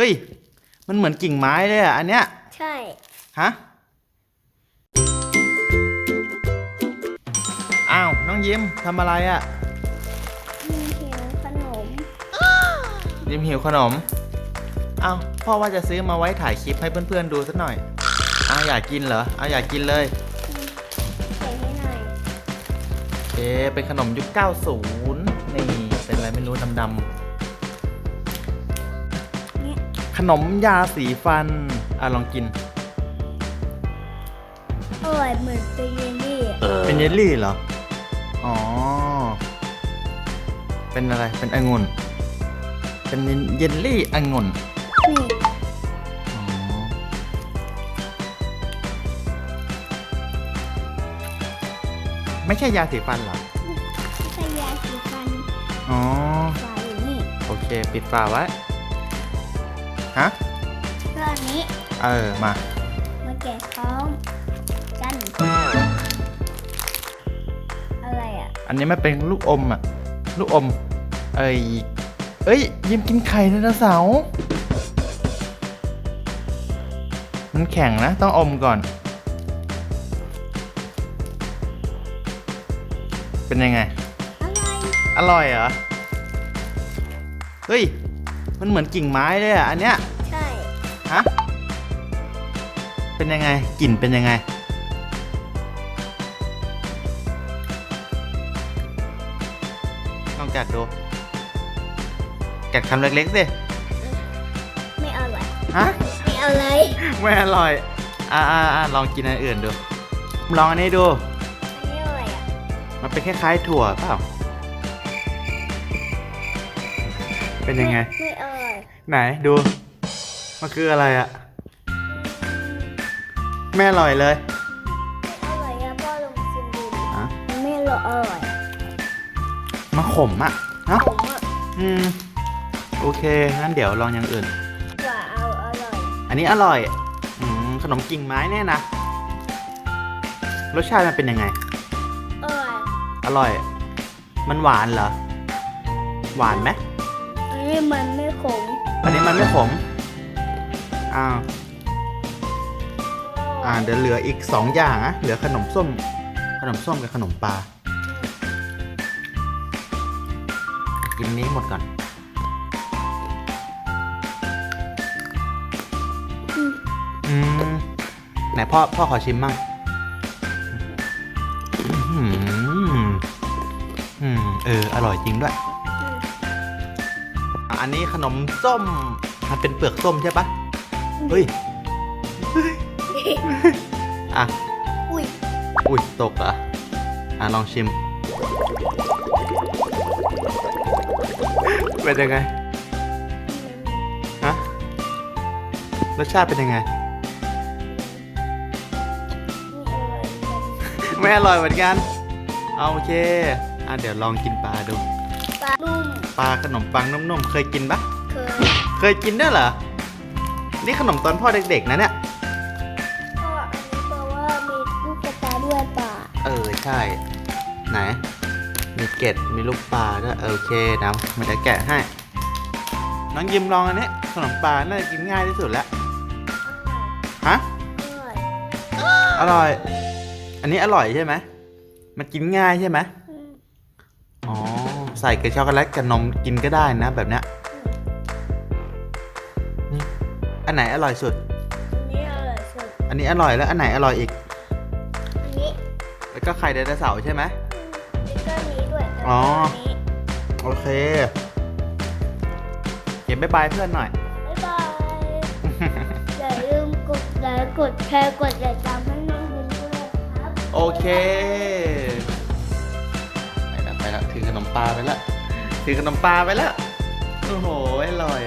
ฮ้ย มันเหมือนกิ่งไม้เลยอะ อันเนี้ย ใช่ ฮะ อ้าว น้องยิ้มทำอะไรอะ มีเหียวขนม ยิ้มหิวขนม อ้าว พ่อว่าจะซื้อมาไว้ถ่ายคลิปให้เพื่อนๆดูสักหน่อย อ้าวอยากกินเหรอ อ้าวอยากกินเลย ใส่ให้หน่อย เอ๊ะเป็นขนมยุค 90 นี่ เป็นอะไรไม่รู้ดำเนี่ยๆข นมยาสีฟัน อะลองกิน อร่อยเหมือนเป็นเยลลี่อะเป็นเยลลี่เหรอ อ๋อ เป็นอะไร เป็นองุ่น เป็นเยลลี่องุ่น นี่อ๋อ ไม่ใช่ยาสีฟันเหรอ ไม่ใช่ยาสีฟันอ๋อ ฝาอยู่นี่ โอเค ปิดฝาไว้ ฮะก็อันนี้เออมามาแกะพร้อมกันอะไรอะ อันนี้มันเป็นลูกอมอะลูกอม เอ้ยเอ้ยยิ้มกินไข่ไดโนเสาร์มันแข็งนะ ต้องอมก่อน เป็นยังไงอะไรอร่อยเหรอ เฮ้ย มันเหมือนกิ่งไม้เลยอะอันเนี้ยใช่ ฮะเป็นยังไงกลิ่นเป็นยังไง ลองกัดดูกัดคำเล็กๆสิไม่อร่อยฮะไม่อร่อยไม่อร่อยอ่าอ่าอ่าลองกินอันอื่นดู ลองอันนี้ดูอันนี้อะไรอะมันเป็นคล้ายๆถั่วเปล่า เป็นยังไง ไม่อร่อยไหนดูมันคืออะไรอะไม่อร่อยเลยไม่อร่อยอะพ่อลองชิมดูดิฮะมันไม่อร่อยมันขมอะฮะผมอะอืมโอเคงั้นเดี๋ยวลองอย่างอื่น กว่าเอาอร่อยอันนี้อร่อยอืมขนมกิ่งไม้เนี่ยนะรสชาติมันเป็นยังไง อร่อยอร่อย มันหวานเหรอ หวานไหมอั นี้มันไม่ขม อันนี้มันไม่ขม อ้าว อ่าเดี๋ยวเหลืออีกสองอย่างอะเหลือขนมส้ม ขนมส้มกับขนมปลา กินนี้หมดก่อน อืม ไหนพ่อพ่อขอชิมมั่งอื้อหืออืม เออ อร่อยจริงด้วย อันนี้ขนมส้ม มันเป็นเปลือกส้มใช่ปะเฮ้ยอะ อุ้ย อุ้ยตกเหรออะลองชิม เป็นยังไง ฮะ รสชาติเป็นยังไง ไม่อร่อยเหมือนกันไม่อร่อยเหมือนกันเอาโอเค อะเดี๋ยวลองกินปลาดู ปลานุ่มปลาขนมปังนุ่มๆ เคยกินปะเคยเคยกินด้วยเหรอ นี่ขนมตอนพ่อเด็กๆนะเนี่ย ก็อันนี้แปลว่ามีลูกกระตาด้วยป่าเออใช่ ไหน มีเกล็ดมีลูกปลาด้วยเออโอเคนะมันจะแกะให้ น้องยิมลองอันนี้ขนมปลาน่าจะกินง่ายที่สุดแล้วฮะ อร่อยอร่อย อันนี้อร่อยใช่ไหม มันกินง่ายใช่ไหมอืมอ๋อ ใส่กับช็อกโกแลตกับนมกินก็ได้นะแบบเนี้ยอืมอันไหนอร่อยสุดอันนี้อร่อยสุด อันนี้อร่อยแล้วอันไหนอร่อยอีก อันนี้แล้วก็ไข่ไดโนเสาร์ใช่ไหมแล้วก็อันนี้ด้วยอ๋ออันนี้โอเคเขียนบ๊ายบายเพื่อนหน่อยบ๊ายบายอย่าลืมกดไลค์กดแชร์กดติดตามให้น้องยินด้วยครับ โอเค ปลาไปแล้วถือขนมปลาไปแล้วโอ้โหอร่อย